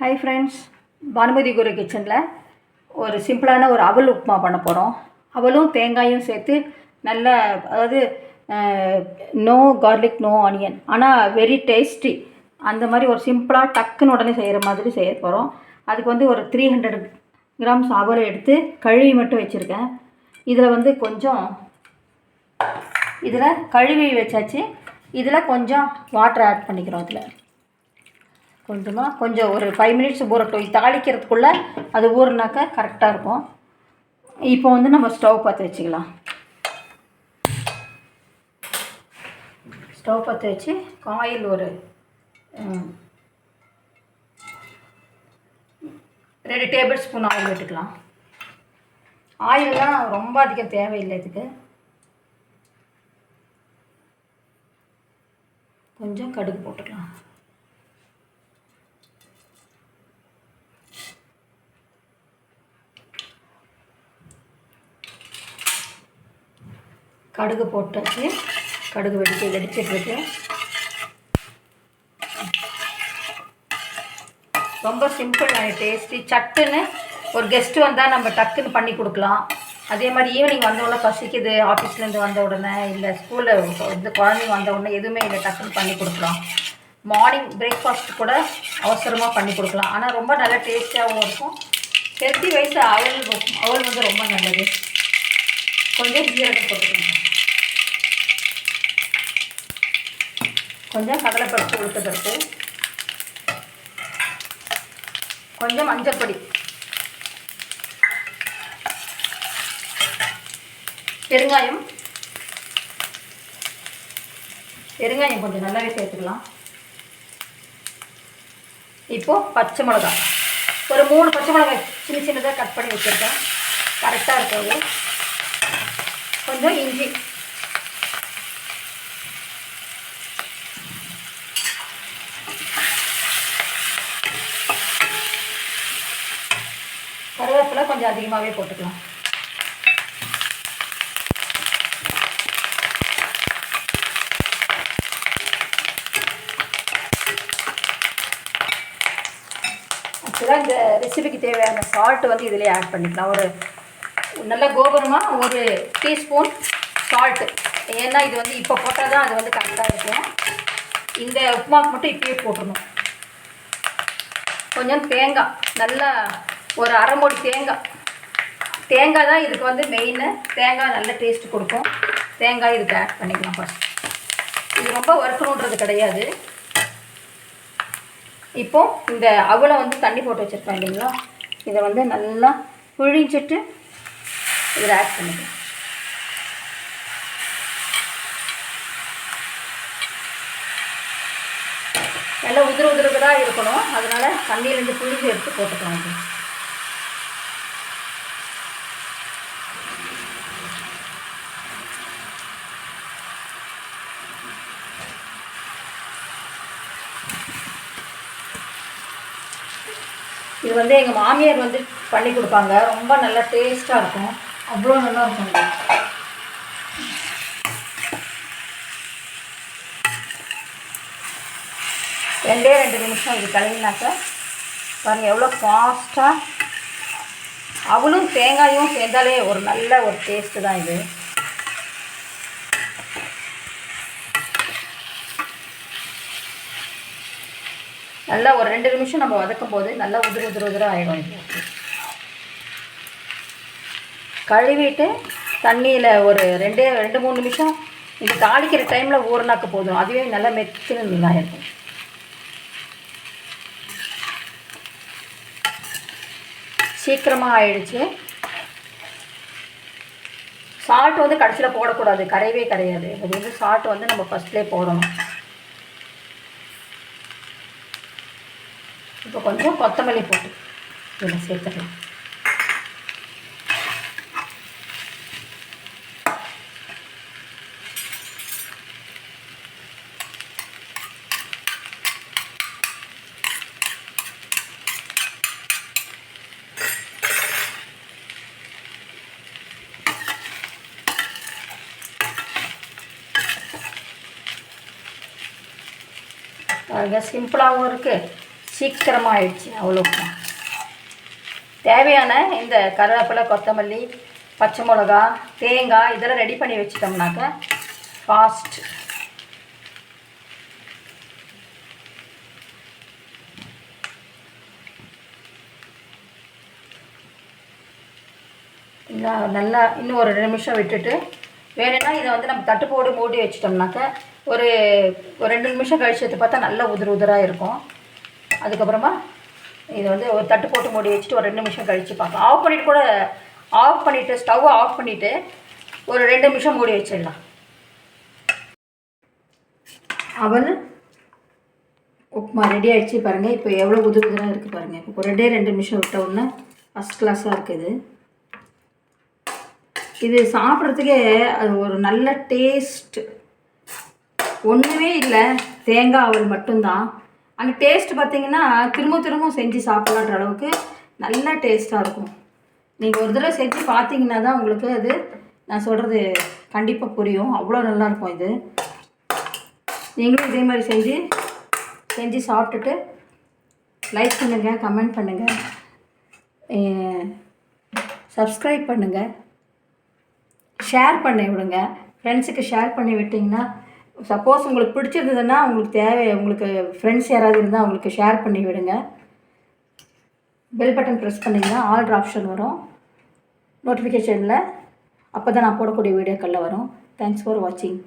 Hi friends Bhanumathi குரு கிச்சனில் ஒரு சிம்பிளான ஒரு அவல் உப்புமா பண்ண போகிறோம் அவலும் தேங்காயும் சேர்த்து நல்ல அதாவது நோ கார்லிக் நோ ஆனியன் ஆனால் வெரி டேஸ்டி அந்த மாதிரி ஒரு சிம்பிளாக டக்குன்னு உடனே செய்கிற மாதிரி செய்ய போகிறோம் அதுக்கு வந்து ஒரு த்ரீ ஹண்ட்ரட் கிராம்ஸ் அவலை எடுத்து கழுவி மட்டும் வச்சுருக்கேன். இதில் வந்து கொஞ்சம் இதில் கழுவி வச்சாச்சு. இதில் கொஞ்சம் வாட்டர் ஆட் பண்ணிக்கிறோம் அதில். கொஞ்சமாக கொஞ்சம் ஒரு ஃபைவ் மினிட்ஸ் ஊறட்டும் தாளிக்கிறதுக்குள்ளே அது ஊறினாக்கா கரெக்டாக இருக்கும். இப்போ வந்து நம்ம ஸ்டவ் பற்ற வச்சுக்கலாம். ஸ்டவ் பற்ற வச்சு காயில் ஒரு ரெண்டு டேபிள் ஸ்பூன் ஆயில் விட்டுக்கலாம். ஆயிலெலாம் ரொம்ப அதிகம் தேவையில்லை இதுக்கு. கொஞ்சம் கடுகு போட்டுக்கலாம். கடுகு போட்டாச்சு. கடுகு வெடிச்சு வெடிச்சிட்ருக்கு ரொம்ப சிம்பிள் டேஸ்டி சட்டுன்னு ஒரு கெஸ்ட்டு வந்தால் நம்ம டக்குன்னு பண்ணி கொடுக்கலாம். அதே மாதிரி ஈவினிங் வந்த உடனே பசிக்குது ஆஃபீஸ்லேருந்து வந்த உடனே இல்லை ஸ்கூலில் வந்து குழந்தைங்க வந்த உடனே எதுவுமே இல்லை டக்குன்னு பண்ணி கொடுக்கலாம். மார்னிங் பிரேக்ஃபாஸ்ட் கூட அவசரமாக பண்ணி கொடுக்கலாம். ஆனால் ரொம்ப நல்லா டேஸ்டியாகவும் இருக்கும். ஹெல்த்தி வைஸ் அவல் அவல் வந்து ரொம்ப நல்லது. கொஞ்சம் ஜீரகம் போட்டுக்கணும் கொஞ்சம் கடலைப்பருப்பு உளுத்தப்பருப்பு கொஞ்சம் மஞ்சள் பொடி. பெருங்காயம். பெருங்காயம் கொஞ்சம் நல்லாவே சேர்த்துக்கலாம். இப்போது பச்சை மிளகா. ஒரு மூணு பச்சை மிளகாய் சின்ன சின்னதாக கட் பண்ணி வச்சுருக்கேன். கரெக்டாக இருக்கிறது. கொஞ்சம் இஞ்சி. கருவேப்பிலை கொஞ்சம் அதிகமாகவே போட்டுக்கலாம். ஆக்சுவலாக இந்த ரெசிபிக்கு தேவையான சால்ட் வந்து இதிலே ஆட் பண்ணிக்கலாம். ஒரு நல்ல கோபுரமாக ஒரு டீஸ்பூன் சால்ட்டு ஏன்னா இது வந்து இப்போ போட்டால் தான் அது வந்து கரெக்டாக இருக்கும். இந்த உப்புமாவுக்கு மட்டும் இப்பயே போட்டுடணும். கொஞ்சம் தேங்காய் நல்லா ஒரு அரை மூடி தேங்காய். தேங்காய் தான் இதுக்கு வந்து மெயின் தேங்காய் நல்ல டேஸ்ட் கொடுக்கும். தேங்காய் இதுக்கு ஆட் பண்ணிக்கலாம் ஃபஸ்ட் இது ரொம்ப வறுக்கணுன்றது கிடையாது. இப்போ இந்த அவலை வந்து தண்ணி போட்டு வச்சுருப்பேன் இல்லைங்களா? இதை வந்து நல்லா புழிஞ்சிட்டு இதில் ஆட் பண்ணிக்கலாம். நல்லா உதிர உதிரதாக இருக்கணும். அதனால் தண்ணியிலேருந்து புழிஞ்சு எடுத்து போட்டுக்கலாம். இது. வந்து எங்கள் மாமியார் வந்து பண்ணி கொடுப்பாங்க. ரொம்ப நல்லா டேஸ்ட்டாக இருக்கும். அவ்வளோ நல்லா இருக்குங்க ரெண்டே ரெண்டு நிமிஷம் இது கழுவினாக்க பாருங்கள் எவ்வளோ ஃபாஸ்ட்டாக அவளும் தேங்காயும் சேர்ந்தாலே ஒரு நல்ல ஒரு டேஸ்ட்டு தான் இது. நல்லா ஒரு ரெண்டு நிமிஷம் நம்ம வதக்கும் போது நல்லா உதிர உதிர உதிர ஆகிடும் இது கழுவிட்டு தண்ணியில் ஒரு ரெண்டே ரெண்டு மூணு நிமிஷம் இது தாளிக்கிற டைமில் ஊறினாக்க போதும். அதுவே நல்லா மெத்துன்னு நல்லா இருக்கும் சீக்கிரமாக ஆயிடுச்சு. சால்ட் வந்து கடைசியில் போடக்கூடாது. கரையவே கரையாது. அது வந்து சால்ட் வந்து நம்ம ஃபஸ்ட்லேயே போடணும். இப்போ கொஞ்சம் கொத்தமல்லி போட்டு. இதில் சேர்த்துக்கலாம். பாருங்க சிம்பிளாகவும் இருக்குது சீக்கிரமாக ஆயிடுச்சு அவ்வளோ தேவையான இந்த கருவேப்பிலை கொத்தமல்லி பச்சை மிளகா தேங்காய் இதெல்லாம் ரெடி பண்ணி வச்சிட்டோம்னாக்க ஃபாஸ்ட் நல்லா நல்லா இன்னும் ஒரு ரெண்டு நிமிஷம் விட்டுட்டு வேணும்னா இதை வந்து நம்ம தட்டு போட்டு மூடி வச்சிட்டோம்னாக்க ஒரு ஒரு ரெண்டு நிமிஷம் கழிச்சு பார்த்தா நல்லா உதிர உதிராக இருக்கும். அதுக்கப்புறமா இதை வந்து ஒரு தட்டு போட்டு மூடி வச்சுட்டு ஒரு ரெண்டு நிமிஷம் கழித்து பார்க்கலாம் ஆஃப் பண்ணிவிட்டு கூட ஆஃப் பண்ணிவிட்டு ஸ்டவ்வை ஆஃப் பண்ணிவிட்டு ஒரு ரெண்டு நிமிஷம் மூடி வச்சிடலாம். அவன் உப்புமா ரெடி ஆகிடுச்சு பாருங்கள் இப்போ எவ்வளோ உதிர இருக்குது பாருங்கள் இப்போ ரெண்டே ரெண்டு நிமிஷம் விட்ட உடனே ஃபஸ்ட் கிளாஸாக இருக்குது. இது சாப்பிட்றதுக்கே அது ஒரு நல்ல டேஸ்ட் ஒன்றுமே இல்லை. தேங்காய் அவல் மட்டும்தான். அந்த டேஸ்ட் பார்த்தீங்கன்னா திரும்ப திரும்ப செஞ்சு சாப்பிட்லான்ற அளவுக்கு நல்ல டேஸ்ட்டாக இருக்கும். நீங்கள் ஒரு தடவை செஞ்சு பார்த்தீங்கன்னா தான் உங்களுக்கு அது நான் சொல்கிறது கண்டிப்பாக புரியும். அவ்வளோ நல்லாயிருக்கும் இது. நீங்களும் இதே மாதிரி செஞ்சு செஞ்சு சாப்பிட்டுட்டு லைக் பண்ணுங்கள் கமெண்ட் பண்ணுங்கள் சப்ஸ்கிரைப் பண்ணுங்கள் ஷேர் பண்ணி விடுங்க. ஃப்ரெண்ட்ஸுக்கு ஷேர் பண்ணி விட்டிங்கன்னா சப்போஸ் உங்களுக்கு பிடிச்சிருந்ததுன்னா உங்களுக்கு தேவை உங்களுக்கு ஃப்ரெண்ட்ஸ் யாராவது இருந்தால் அவங்களுக்கு ஷேர் பண்ணி விடுங்க. பெல் பட்டன் ப்ரெஸ் பண்ணிங்கன்னா ஆல்ட்ரு ஆப்ஷன் வரும். நோட்டிஃபிகேஷனில் அப்போ தான் நான் போடக்கூடிய வீடியோக்களில் வரும். தேங்க்ஸ் ஃபார் வாட்சிங்